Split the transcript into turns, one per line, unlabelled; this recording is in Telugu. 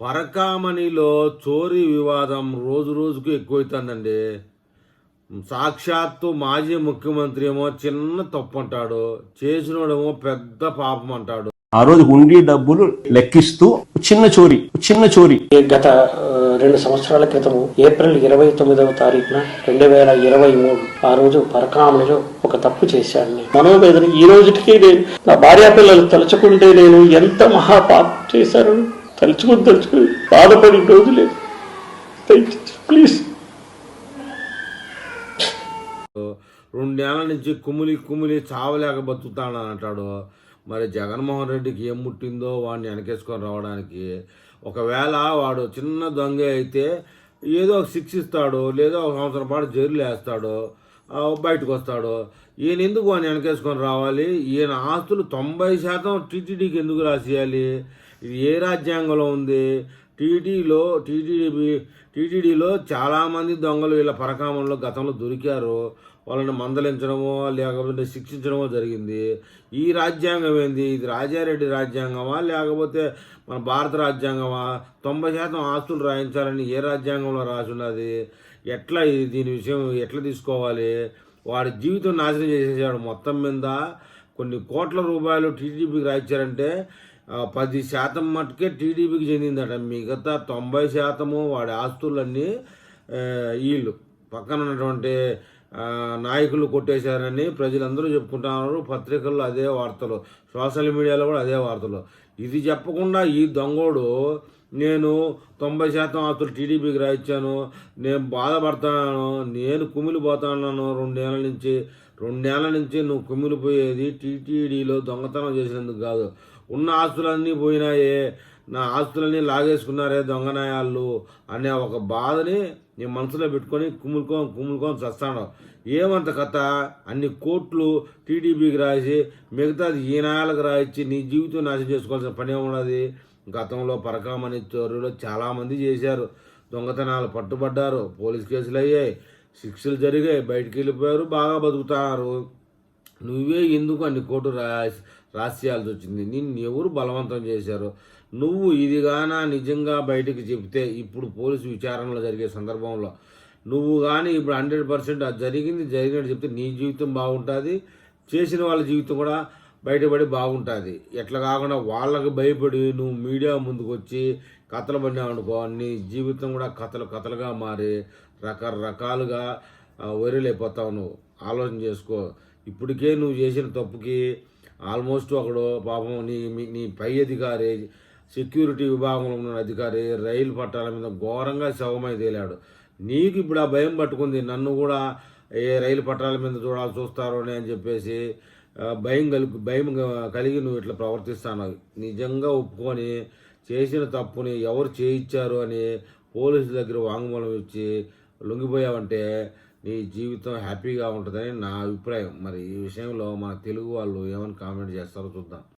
పరకామణిలో చోరీ వివాదం రోజు రోజుకు ఎక్కువైతుందండి. సాక్షాత్తు మాజీ ముఖ్యమంత్రి ఏమో చిన్న తప్పు అంటాడు చేసినోడేమో పెద్ద పాపం అంటాడు
ఆ రోజు హుండీ డబ్బులు లెక్కిస్తూ చిన్న చోరీ చిన్న చోరీ.
గత రెండు సంవత్సరాల క్రితం ఏప్రిల్ ఇరవై తొమ్మిదవ తారీఖున రెండు వేల ఇరవై మూడు ఆ రోజు పరకామణిలో ఒక తప్పు చేశాను నేను. మనోవేదన ఈ రోజుకి నేను నా భార్యా పిల్లలు తలుచుకుంటే నేను ఎంత మహాపాపం చేశాను తలుచుకొని తలుచుకొని బాధపడి రోజు లేదు ప్లీజ్
రెండేళ్ళ నుంచి కుమిలి కుమిలి చావలేక బతుకుతానని అంటాడు. మరి జగన్మోహన్ రెడ్డికి ఏం ముట్టిందో వాడిని వెనకేసుకొని రావడానికి. ఒకవేళ వాడు చిన్న దొంగ అయితే ఏదో ఒక శిక్షిస్తాడు లేదో ఒక సంవత్సరం పాటు జైలు వేస్తాడు బయటకు వస్తాడు. ఈయన ఎందుకు వాడిని వెనకేసుకొని రావాలి? ఈయన ఆస్తులు తొంభై శాతం టీటీడీకి ఎందుకు రాసేయాలి? ఇది ఏ రాజ్యాంగంలో ఉంది? టీటీలో టీటీడీ టీటీడీలో చాలామంది దొంగలు వీళ్ళ పరకామంలో గతంలో దొరికారు. వాళ్ళని మందలించడమో లేకపోతే శిక్షించడమో జరిగింది. ఈ రాజ్యాంగం ఏంది? ఇది రాజారెడ్డి రాజ్యాంగమా? లేకపోతే మన భారత రాజ్యాంగమా? తొంభై శాతం ఆస్తులు రాయించాలని ఏ రాజ్యాంగంలో రాసి ఉన్నది ఎట్లా ఇది దీని విషయం ఎట్లా తీసుకోవాలి? వాడి జీవితం నాశనం చేసేసాడు మొత్తం మీద. కొన్ని కోట్ల రూపాయలు టీడీపీకి రాయించారంటే పది శాతం మటుకే టీడీపీకి చెందిందట. మిగతా తొంభై శాతము వాడి ఆస్తులన్నీ వీళ్ళు పక్కన ఉన్నటువంటి నాయకులు కొట్టేశారని ప్రజలందరూ చెప్పుకుంటున్నారు. పత్రికల్లో అదే వార్తలు సోషల్ మీడియాలో కూడా అదే వార్తలు. ఇది చెప్పకుండా ఈ దొంగోడు నేను తొంభై శాతం ఆస్తులు టీడీపీకి రాయించాను నేను బాధపడతాను నేను కుమిలిపోతాను రెండేళ్ళ నుంచి రెండేళ్ళ నుంచి నువ్వు కుమిలిపోయేది టీటీడీలో దొంగతనం చేసినందుకు కాదు. ఉన్న ఆస్తులన్నీ పోయినాయే. నా ఆస్తులన్నీ లాగేసుకున్నారే దొంగనాయాళ్ళు అనే ఒక బాధని నీ మనసులో పెట్టుకొని కుమ్ములుకో కుమ్ములుకొని చస్తాడు ఏమంత కథ? అన్ని కోట్లు టీడీపీకి రాసి మిగతాది ఈ నాయాలకు రాయించి నీ జీవితం నాశనం చేసుకోవాల్సిన పని ఏమున్నది? గతంలో పరకామణి చోరులో చాలామంది చేశారు. దొంగతనాలు పట్టుబడ్డారు. పోలీస్ కేసులు అయ్యాయి. శిక్షలు జరిగాయి బయటికి వెళ్ళిపోయారు బాగా బతుకుతున్నారు నువ్వే ఎందుకు అన్ని కోటు రాసి రాసేయాల్సి వచ్చింది? నిన్ను ఎవరు బలవంతం చేశారు? నువ్వు ఇదిగానా నిజంగా బయటికి చెప్తే ఇప్పుడు పోలీసు విచారణలో జరిగే సందర్భంలో నువ్వు కానీ ఇప్పుడు హండ్రెడ్ పర్సెంట్ అది జరిగింది జరిగినట్టు చెప్తే నీ జీవితం బాగుంటుంది. చేసిన వాళ్ళ జీవితం కూడా బయటపడి బాగుంటుంది. ఎట్లా కాకుండా వాళ్ళకి భయపడి నువ్వు మీడియా ముందుకు వచ్చి కథలు పడినావు అనుకో నీ జీవితం కూడా కథలు కథలుగా మారి రకరకాలుగా వరిలైపోతావు నువ్వు. ఆలోచన చేసుకో. ఇప్పటికే నువ్వు చేసిన తప్పుకి ఆల్మోస్ట్ ఒకడు పాపం నీ నీ పై అధికారి సెక్యూరిటీ విభాగంలో ఉన్న అధికారి రైలు పట్టాల మీద ఘోరంగా శవమై తేలాడు. నీకు ఇప్పుడు ఆ భయం పట్టుకుంది. నన్ను కూడా ఏ రైలు పట్టాల మీద చూడాలి చూస్తారో అని చెప్పేసి భయం కలిగి భయం కలిగి నువ్వు ఇట్లా ప్రవర్తిస్తాను. నిజంగా ఒప్పుకొని చేసిన తప్పుని ఎవరు చేయించారు అని పోలీసుల దగ్గర వాంగ్మూలం ఇచ్చి లొంగిపోయావంటే నీ జీవితం హ్యాపీగా ఉంటుందని నా అభిప్రాయం. మరి ఈ విషయంలో మన తెలుగు వాళ్ళు ఏమని కామెంట్ చేస్తారో చూద్దాం.